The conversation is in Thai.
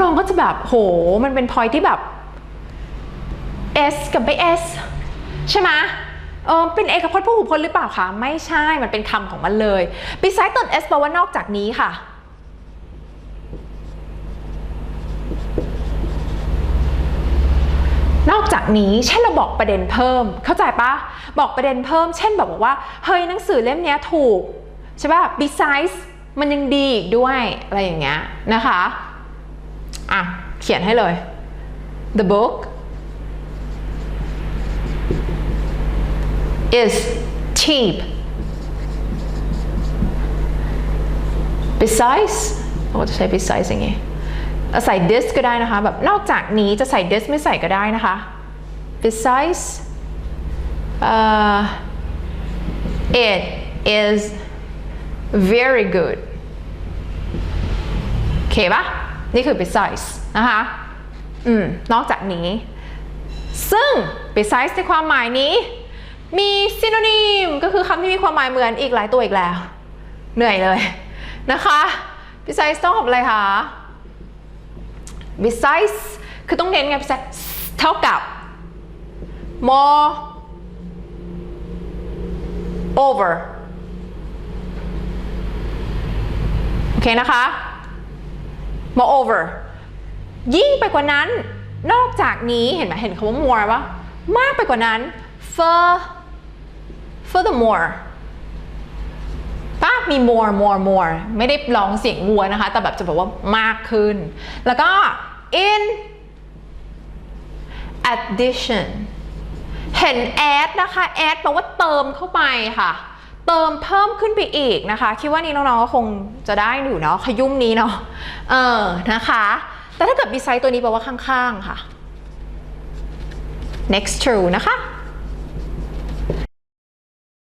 น้องก็จะแบบโหมันเป็น point ที่แบบ S กับไม่ S ใช่ไหมเออเป็นเอกพจน์พหูพจน์หรือเปล่าคะไม่ใช่มันเป็นคำของมันเลย besides ตอน S แปลว่านอกจากนี้ค่ะ นอกจากนี้เช่นเราบอกประเด็นเพิ่ม เข้าใจปะบอกประเด็นเพิ่ม เช่นแบบบอกว่าเฮ้ยหนังสือเล่มเนี้ยถูกใช่ปะ besides มันยังดีอีกด้วยอะไรอย่างเงี้ยนะคะ อะ เขียนให้เลย the book is cheap besides เราจะใช้ besides อย่างงี้เอาใส่ this ก็ได้นะคะ แบบนอกจากนี้จะใส่ this ไม่ใส่ก็ได้นะคะ besides uh, it is very good โอเคปะ นี่คือ besides นะคะอืมนอกจากนี้ ซึ่ง besides ในความหมายนี้ มี synonym ก็คือคำที่มีความหมายเหมือนอีกหลายตัวอีกแล้ว เหนื่อยเลยนะคะ besides ต้องกับอะไรคะ besides คือต้องเน้นไง besides เท่ากับ more over โอเคนะคะ moreover ยิ่งไปกว่านั้น นอกจากนี้เห็นไหมเห็นคำว่า more ปะมากไปกว่านั้น fur furthermore ปะมี more more more ไม่ได้ร้องเสียงวัวนะคะ แต่แบบจะบอกว่ามากขึ้น แล้วก็ in addition เห็น add นะคะ add แปลว่าเติมเข้าไปค่ะ เติมเพิ่มขึ้นไปอีกนะคะ คิดว่านี้น้องๆก็คงจะได้อยู่เนาะขยุ่มนี้เนาะเออนะคะ แต่ถ้าเกิดบีไซต์ตัวนี้แปลว่าข้างๆค่ะ next true นะคะ